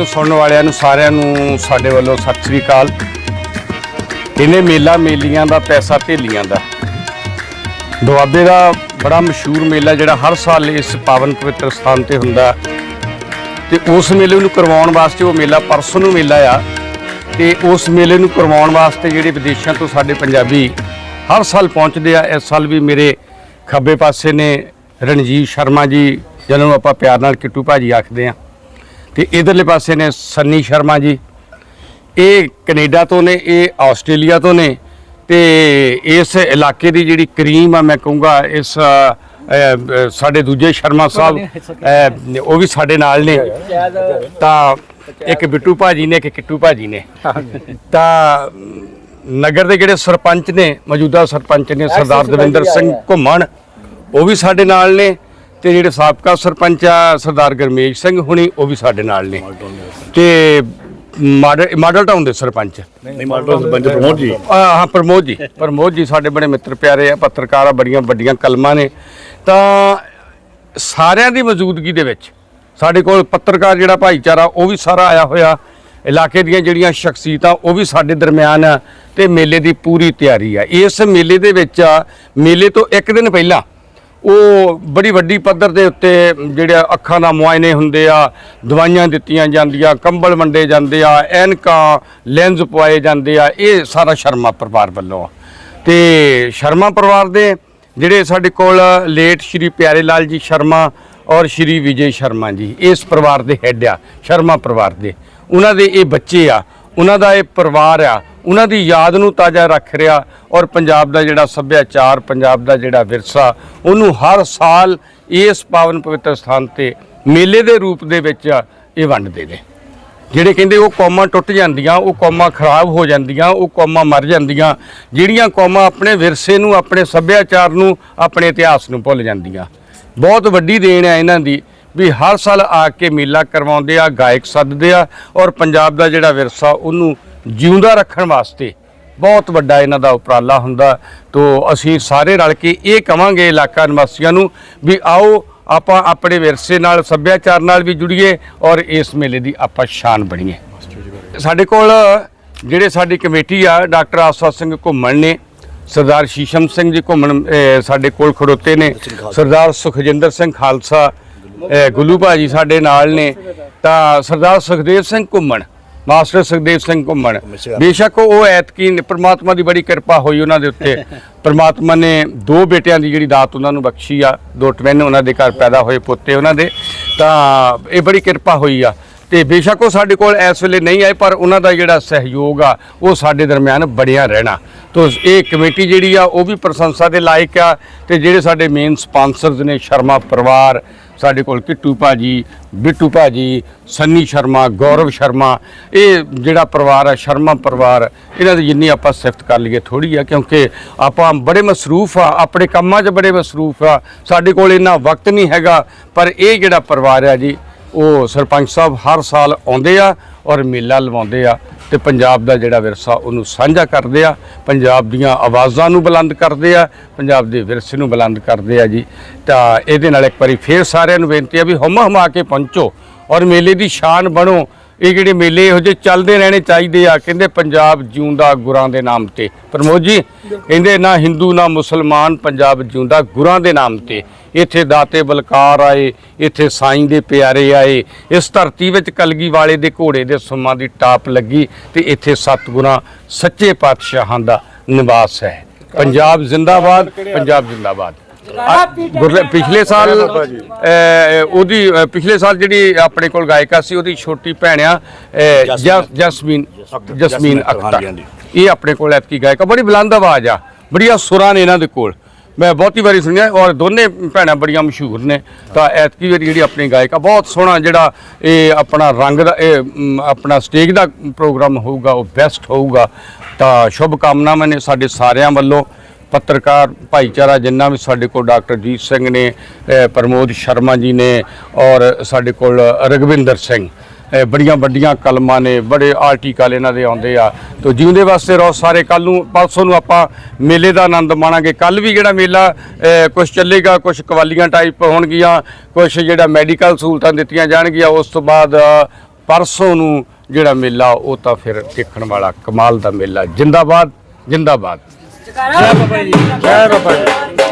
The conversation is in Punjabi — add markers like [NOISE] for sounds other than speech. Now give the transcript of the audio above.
ਦੇਖਣ ਸੁਣਨ ਵਾਲਿਆਂ ਨੂੰ ਸਾਰਿਆਂ ਨੂੰ ਸਾਡੇ ਵੱਲੋਂ ਸਤਿ ਸ੍ਰੀ ਅਕਾਲ। ਇਹਨੇ ਮੇਲਾ ਮੇਲੀਆਂ ਦਾ, ਪੈਸਾ ਢੇਲੀਆਂ ਦਾ। ਦੁਆਬੇ ਦਾ ਬੜਾ ਮਸ਼ਹੂਰ ਮੇਲਾ ਜਿਹੜਾ ਹਰ ਸਾਲ ਇਸ ਪਾਵਨ ਪਵਿੱਤਰ ਸਥਾਨ ਤੇ ਹੁੰਦਾ। ਤੇ ਉਸ ਮੇਲੇ ਨੂੰ ਕਰਵਾਉਣ ਵਾਸਤੇ ਉਹ ਮੇਲਾ ਪਰਸੋਂ ਨੂੰ ਮੇਲਾ ਆ। ਤੇ ਉਸ ਮੇਲੇ ਨੂੰ ਕਰਵਾਉਣ ਵਾਸਤੇ ਜਿਹੜੇ ਵਿਦੇਸ਼ਾਂ ਤੋਂ ਸਾਡੇ ਪੰਜਾਬੀ ਹਰ ਸਾਲ ਪਹੁੰਚਦੇ ਆ, ਇਸ ਸਾਲ ਵੀ ਮੇਰੇ ਖੱਬੇ ਪਾਸੇ ਨੇ ਰਣਜੀਤ ਸ਼ਰਮਾ ਜੀ, ਜਿਹਨਾਂ ਨੂੰ ਆਪਾਂ ਪਿਆਰ ਨਾਲ ਕਿੱਟੂ ਭਾਜੀ ਆਖਦੇ ਆ। ਤੇ ਇਧਰਲੇ ਪਾਸੇ ਨੇ ਸੰਨੀ ਸ਼ਰਮਾ ਜੀ। ਇਹ ਕੈਨੇਡਾ ਤੋਂ ਨੇ ਇਹ ਆਸਟ੍ਰੇਲੀਆ ਤੋਂ ਨੇ ਤੇ ਇਸ ਇਲਾਕੇ ਦੀ ਜਿਹੜੀ ਕਰੀਮ ਆ ਮੈਂ ਕਹੂੰਗਾ ਇਸ ਸਾਡੇ ਦੂਜੇ ਸ਼ਰਮਾ ਸਾਹਿਬ ਉਹ ਵੀ ਸਾਡੇ ਨਾਲ ਨੇ। ਤਾਂ ਇੱਕ ਬਿੱਟੂ ਭਾਜੀ ਨੇ ਇੱਕ ਕਿੱਟੂ ਭਾਜੀ ਨੇ। ਤਾਂ ਨਗਰ ਦੇ ਜਿਹੜੇ ਸਰਪੰਚ ਨੇ ਮੌਜੂਦਾ ਸਰਪੰਚ ਨੇ ਸਰਦਾਰ ਦਵਿੰਦਰ ਸਿੰਘ ਘੁੰਮਣ ਉਹ ਵੀ ਸਾਡੇ ਨਾਲ ਨੇ। ਤੇ ਜਿਹੜੇ ਸਾਬਕਾ ਸਰਪੰਚ ਆ ਸਰਦਾਰ ਗਰਮੇਸ਼ ਸਿੰਘ ਹੁਣੀ ਉਹ ਵੀ ਸਾਡੇ ਨਾਲ ਨੇ। ਤੇ ਮਾਡਲ ਮਾਡਲ ਟਾਊਨ ਦੇ ਸਰਪੰਚ। ਨਹੀਂ ਮਾਡਲ ਸਰਪੰਚ ਪ੍ਰਮੋਦ ਜੀ। ਹਾਂ ਪ੍ਰਮੋਦ ਜੀ। ਪ੍ਰਮੋਦ ਜੀ ਸਾਡੇ ਬੜੇ ਮਿੱਤਰ ਪਿਆਰੇ ਆ ਪੱਤਰਕਾਰ ਆ ਬੜੀਆਂ ਵੱਡੀਆਂ ਕਲਮਾਂ ਨੇ। ਤਾਂ ਸਾਰਿਆਂ ਦੀ ਮੌਜੂਦਗੀ ਦੇ ਵਿੱਚ ਸਾਡੇ ਕੋਲ ਪੱਤਰਕਾਰ ਜਿਹੜਾ ਭਾਈਚਾਰਾ ਉਹ ਵੀ ਸਾਰਾ ਆਇਆ ਹੋਇਆ। ਇਲਾਕੇ ਦੀਆਂ ਜਿਹੜੀਆਂ ਸ਼ਖਸੀਅਤਾਂ ਉਹ ਵੀ ਸਾਡੇ ਦਰਮਿਆਨ ਆ। ਤੇ ਮੇਲੇ ਦੀ ਪੂਰੀ ਤਿਆਰੀ ਆ। ਇਸ ਮੇਲੇ ਦੇ ਵਿੱਚ ਮੇਲੇ ਤੋਂ ਇੱਕ ਦਿਨ ਪਹਿਲਾਂ ਉਹ ਬੜੀ ਵੱਡੀ ਪੱਧਰ ਦੇ ਉੱਤੇ ਜਿਹੜੇ ਅੱਖਾਂ ਦਾ ਮੁਆਇਨੇ ਹੁੰਦੇ ਆ, ਦਵਾਈਆਂ ਦਿੱਤੀਆਂ ਜਾਂਦੀਆਂ, ਕੰਬਲ ਵੰਡੇ ਜਾਂਦੇ ਆ, ਐਨਕਾਂ, ਲੈਂਸ ਪਵਾਏ ਜਾਂਦੇ ਆ, ਇਹ ਸਾਰਾ ਸ਼ਰਮਾ ਪਰਿਵਾਰ ਵੱਲੋਂ ਆ। ਤੇ ਸ਼ਰਮਾ ਪਰਿਵਾਰ ਦੇ ਜਿਹੜੇ ਸਾਡੇ ਕੋਲ ਲੇਟ ਸ਼੍ਰੀ ਪਿਆਰੇ ਲਾਲ ਜੀ ਸ਼ਰਮਾ ਔਰ ਸ਼੍ਰੀ ਵਿਜੇ ਸ਼ਰਮਾ ਜੀ, ਇਸ ਪਰਿਵਾਰ ਦੇ ਹੈੱਡ ਆ, ਸ਼ਰਮਾ ਪਰਿਵਾਰ ਦੇ। ਉਹਨਾਂ ਦੇ ਇਹ ਬੱਚੇ ਆ ਉਹਨਾਂ ਦਾ ਇਹ ਪਰਿਵਾਰ ਆ, ਉਹਨਾਂ ਦੀ ਯਾਦ ਨੂੰ ਤਾਜ਼ਾ ਰੱਖ ਰਿਹਾ ਔਰ ਪੰਜਾਬ ਦਾ ਜਿਹੜਾ ਸੱਭਿਆਚਾਰ, ਪੰਜਾਬ ਦਾ ਜਿਹੜਾ ਵਿਰਸਾ, ਉਹਨੂੰ ਹਰ ਸਾਲ ਇਸ ਪਾਵਨ ਪਵਿੱਤਰ ਸਥਾਨ ਤੇ ਮੇਲੇ ਦੇ ਰੂਪ ਦੇ ਵਿੱਚ ਇਹ ਵੰਡਦੇ ਨੇ। ਜਿਹੜੇ ਕਹਿੰਦੇ ਉਹ ਕੌਮਾਂ ਟੁੱਟ ਜਾਂਦੀਆਂ, ਉਹ ਕੌਮਾਂ ਖਰਾਬ ਹੋ ਜਾਂਦੀਆਂ, ਉਹ ਕੌਮਾਂ ਮਰ ਜਾਂਦੀਆਂ, ਜਿਹੜੀਆਂ ਕੌਮਾਂ ਆਪਣੇ ਵਿਰਸੇ ਨੂੰ, ਆਪਣੇ ਸੱਭਿਆਚਾਰ ਨੂੰ, ਆਪਣੇ ਇਤਿਹਾਸ ਨੂੰ ਭੁੱਲ ਜਾਂਦੀਆਂ। ਬਹੁਤ ਵੱਡੀ ਦੇਣ ਹੈ ਇਹਨਾਂ ਦੀ। ਵੀ ਹਰ ਸਾਲ ਆ ਕੇ ਮੇਲਾ ਕਰਵਾਉਂਦੇ ਆ ਗਾਇਕ ਸੱਦਦੇ ਆ ਔਰ ਪੰਜਾਬ ਦਾ ਜਿਹੜਾ ਵਿਰਸਾ ਉਹਨੂੰ ਜਿਉਂਦਾ ਰੱਖਣ ਵਾਸਤੇ ਬਹੁਤ ਵੱਡਾ ਇਹਨਾਂ ਦਾ ਉਪਰਾਲਾ ਹੁੰਦਾ। ਤੋਂ ਅਸੀਂ ਸਾਰੇ ਰਲ ਕੇ ਇਹ ਕਵਾਂਗੇ ਇਲਾਕਾ ਨਿਵਾਸੀਆਂ ਨੂੰ ਵੀ ਆਓ ਆਪਾਂ ਆਪਣੇ ਵਿਰਸੇ ਨਾਲ ਸੱਭਿਆਚਾਰ ਨਾਲ ਵੀ ਜੁੜੀਏ ਔਰ ਇਸ ਮੇਲੇ ਦੀ ਆਪਾਂ ਸ਼ਾਨ ਬਣੀਏ। ਸਾਡੇ ਕੋਲ ਜਿਹੜੇ ਸਾਡੀ ਕਮੇਟੀ ਆ ਡਾਕਟਰ ਆਸਵਾ ਸਿੰਘ ਘੁੰਮਣ ਨੇ ਸਰਦਾਰ ਸ਼ੀਸ਼ਮ ਸਿੰਘ ਜੀ ਘੁੰਮਣ ਸਾਡੇ ਕੋਲ ਖੜੋਤੇ ਨੇ ਸਰਦਾਰ ਸੁਖਜਿੰਦਰ ਸਿੰਘ ਖਾਲਸਾ ਗੁੱਲੂ ਭਾਜੀ ਸਾਡੇ ਨਾਲ ਨੇ। ਤਾਂ ਸਰਦਾਰ ਸੁਖਦੇਵ ਸਿੰਘ ਘੁੰਮਣ ਮਾਸਟਰ ਸੁਖਦੇਵ ਸਿੰਘ ਘੁੰਮਣ। ਬੇਸ਼ੱਕ ਉਹ ਐਤਕੀ ਪ੍ਰਮਾਤਮਾ ਦੀ ਬੜੀ ਕਿਰਪਾ ਹੋਈ ਉਹਨਾਂ ਦੇ ਉੱਤੇ। [LAUGHS] ਪ੍ਰਮਾਤਮਾ ਨੇ ਦੋ ਬੇਟਿਆਂ ਦੀ ਜਿਹੜੀ ਦਾਤ ਉਹਨਾਂ ਨੂੰ ਬਖਸ਼ੀ ਆ ਦੋ ਟਵਿਨ ਉਹਨਾਂ ਦੇ ਘਰ ਪੈਦਾ ਹੋਏ ਪੁੱਤੇ ਉਹਨਾਂ ਦੇ। ਤਾਂ ਇਹ ਬੜੀ ਕਿਰਪਾ ਹੋਈ ਆ। ਤੇ ਬੇਸ਼ੱਕ ਉਹ ਸਾਡੇ ਕੋਲ ਇਸ ਵੇਲੇ ਨਹੀਂ ਆਏ ਪਰ ਉਹਨਾਂ ਦਾ ਜਿਹੜਾ ਸਹਿਯੋਗ ਆ ਉਹ ਸਾਡੇ ਦਰਮਿਆਨ ਬਣਿਆ ਰਹਿਣਾ। ਤੋ ਇਹ ਕਮੇਟੀ ਜਿਹੜੀ ਆ ਉਹ ਵੀ ਪ੍ਰਸ਼ੰਸਾ ਦੇ ਲਾਇਕ ਆ। ਤੇ ਜਿਹੜੇ ਸਾਡੇ ਮੇਨ ਸਪਾਂਸਰਸ ਨੇ ਸ਼ਰਮਾ ਪਰਿਵਾਰ ਸਾਡੇ ਕੋਲ ਕਿੱਟੂ ਭਾਜੀ, ਬਿੱਟੂ ਭਾਜੀ, ਸੰਨੀ ਸ਼ਰਮਾ, ਗੌਰਵ ਸ਼ਰਮਾ, ਇਹ ਜਿਹੜਾ ਪਰਿਵਾਰ ਆ ਸ਼ਰਮਾ ਪਰਿਵਾਰ, ਇਹਨਾਂ ਦੀ ਜਿੰਨੀ ਆਪਾਂ ਸਿਫਤ ਕਰ ਲਈਏ ਥੋੜੀ ਆ, ਕਿਉਂਕਿ ਆਪਾਂ ਬੜੇ ਮਸਰੂਫ ਆ, ਆਪਣੇ ਕੰਮਾਂ 'ਚ ਬੜੇ ਮਸਰੂਫ ਆ, ਸਾਡੇ ਕੋਲ ਇੰਨਾ ਵਕਤ ਨਹੀਂ ਹੈਗਾ, ਪਰ ਇਹ ਜਿਹੜਾ ਪਰਿਵਾਰ ਆ ਜੀ, ਉਹ ਸਰਪੰਚ ਸਾਹਿਬ ਹਰ ਸਾਲ ਆਉਂਦੇ ਆ ਔਰ ਮੇਲਾ ਲਵਾਉਂਦੇ ਆ ਤੇ ਪੰਜਾਬ ਦਾ ਜਿਹੜਾ ਵਿਰਸਾ ਉਹਨੂੰ ਸਾਂਝਾ ਕਰਦੇ ਆ। ਪੰਜਾਬ ਦੀਆਂ ਆਵਾਜ਼ਾਂ ਨੂੰ ਬੁਲੰਦ ਕਰਦੇ ਆ, ਪੰਜਾਬ ਦੇ ਵਿਰਸੇ ਨੂੰ ਬੁਲੰਦ ਕਰਦੇ ਆ ਜੀ। ਤਾਂ ਇਹਦੇ ਨਾਲ ਇੱਕ ਵਾਰੀ ਫੇਰ ਸਾਰਿਆਂ ਨੂੰ ਬੇਨਤੀ ਆ ਵੀ ਹਮ ਹਮਾ ਕੇ ਪਹੁੰਚੋ ਔਰ ਮੇਲੇ ਦੀ ਸ਼ਾਨ ਬਣੋ। ਇਹ ਜਿਹੜੇ ਮੇਲੇ ਇਹੋ ਜਿਹੇ ਚੱਲਦੇ ਰਹਿਣੇ ਚਾਹੀਦੇ ਆ ਕਹਿੰਦੇ ਪੰਜਾਬ ਜਿਉਂਦਾ ਗੁਰਾਂ ਦੇ ਨਾਮ ਤੇ। ਪ੍ਰਮੋਦ ਜੀ ਕਹਿੰਦੇ ਨਾ ਹਿੰਦੂ ਨਾ ਮੁਸਲਮਾਨ ਪੰਜਾਬ ਜਿਉਂਦਾ ਗੁਰਾਂ ਦੇ ਨਾਮ ਤੇ। ਇੱਥੇ ਦਾਤੇ ਬਲਕਾਰ ਆਏ ਇੱਥੇ ਸਾਈਂ ਦੇ ਪਿਆਰੇ ਆਏ। ਇਸ ਧਰਤੀ ਵਿੱਚ ਕਲਗੀ ਵਾਲੇ ਦੇ ਘੋੜੇ ਦੇ ਸੁਮਾਂ ਦੀ ਟਾਪ ਲੱਗੀ ਤੇ ਇੱਥੇ ਸਤਿਗੁਰਾਂ ਸੱਚੇ ਪਾਤਸ਼ਾਹਾਂ ਦਾ ਨਿਵਾਸ ਹੈ। ਪੰਜਾਬ ਜ਼ਿੰਦਾਬਾਦ ਪੰਜਾਬ ਜ਼ਿੰਦਾਬਾਦ। ਗੁਰਲੇ ਪਿਛਲੇ ਸਾਲ ਅਹ, ਉਹਦੀ ਅਹ, ਪਿਛਲੇ ਸਾਲ ਜਿਹੜੀ ਆਪਣੇ ਕੋਲ ਗਾਇਕਾ ਸੀ ਉਹਦੀ ਛੋਟੀ ਭੈਣ ਆ ਅਹ, ਜਸ- ਜਸਮੀਨ ਜਸਮੀਨ ਅਖਤਰ ਹਾਂਜੀ। ਇਹ ਆਪਣੇ ਕੋਲ ਐਤਕੀ ਗਾਇਕਾ ਬੜੀ ਬੁਲੰਦ ਆਵਾਜ਼ ਆ ਬੜੀਆਂ ਸੁਰਾਂ ਨੇ ਇਹਨਾਂ ਦੇ ਕੋਲ। ਮੈਂ ਬਹੁਤੀ ਵਾਰੀ ਸੁਣਿਆ ਔਰ ਦੋਨੇ ਭੈਣਾਂ ਬੜੀਆਂ ਮਸ਼ਹੂਰ ਨੇ ਤਾਂ ਐਤਕੀ ਵਾਰੀ ਜਿਹੜੀ ਆਪਣੀ ਗਾਇਕਾ ਬਹੁਤ ਸੋਹਣਾ ਜਿਹੜਾ ਇਹ ਆਪਣਾ ਰੰਗ ਦਾ ਇਹ ਮ, ਆਪਣਾ ਸਟੇਜ ਦਾ ਪ੍ਰੋਗਰਾਮ ਹੋਊਗਾ ਉਹ ਬੈਸਟ ਹੋਊਗਾ ਤਾਂ ਸ਼ੁਭ ਕਾਮਨਾਵਾਂ ਨੇ ਸਾਡੇ ਸਾਰਿਆਂ ਵੱਲੋਂ। ਪੱਤਰਕਾਰ ਭਾਈਚਾਰਾ ਜਿੰਨਾ ਵੀ ਸਾਡੇ ਕੋਲ ਡਾਕਟਰ ਜੀਤ ਸਿੰਘ ਨੇ ਪ੍ਰਮੋਦ ਸ਼ਰਮਾ ਜੀ ਨੇ ਔਰ ਸਾਡੇ ਕੋਲ ਰਗਵਿੰਦਰ ਸਿੰਘ ਬੜੀਆਂ ਵੱਡੀਆਂ ਕਲਮਾਂ ਨੇ, ਬੜੇ ਆਰਟੀਕਲ ਇਹਨਾਂ ਦੇ ਆਉਂਦੇ ਆ। ਤੋ ਜਿਉਂਦੇ ਵਾਸਤੇ ਰਹੋ ਸਾਰੇ ਕੱਲ ਨੂੰ, ਪਰਸੋਂ ਨੂੰ ਆਪਾਂ ਮੇਲੇ ਦਾ ਆਨੰਦ ਮਾਣਾਂਗੇ। ਕੱਲ ਵੀ ਜਿਹੜਾ ਮੇਲਾ ਕੁਝ ਚੱਲੇਗਾ ਕੁਝ ਕਵਾਲੀਆਂ ਟਾਈਪ ਹੋਣਗੀਆਂ ਕੁਝ ਜਿਹੜਾ ਮੈਡੀਕਲ ਸਹੂਲਤਾਂ ਦਿੱਤੀਆਂ ਜਾਣਗੀਆਂ, ਉਸ ਤੋਂ ਬਾਅਦ ਪਰਸੋਂ ਨੂੰ ਜਿਹੜਾ ਮੇਲਾ, ਉਹ ਤਾਂ ਫਿਰ ਦੇਖਣ ਵਾਲਾ ਕਮਾਲ ਦਾ ਮੇਲਾ। ਜਿੰਦਾਬਾਦ ਜਿੰਦਾਬਾਦ। ਜੈ ਬਾਬਾ ਜੀ ਜੈ ਬਾਬਾ ਜੀ।